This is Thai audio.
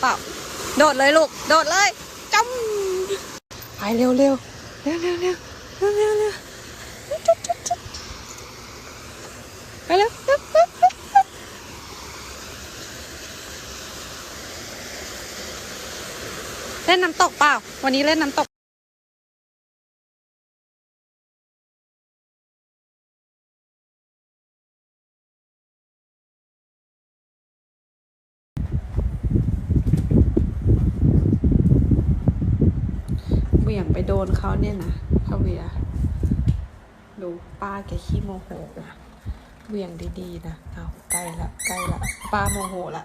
เปล่าโดดเลยลูก โดดเลยจ้ำไปเร็วเร็วเร็วเร็วเร็วเร็วเร็วเร็วไปเร็วเร็วเร็วเร็วเร็วเล่นน้ำตกเปล่า วันนี้เล่นน้ำตก เหวี่ยงไปโดนเขาเนี่ยนะคาเวียดูป้าแกขี้โมโหนะเหวี่ยงดีๆนะเอาใกล้ละใกล้ละป้าโมโหละ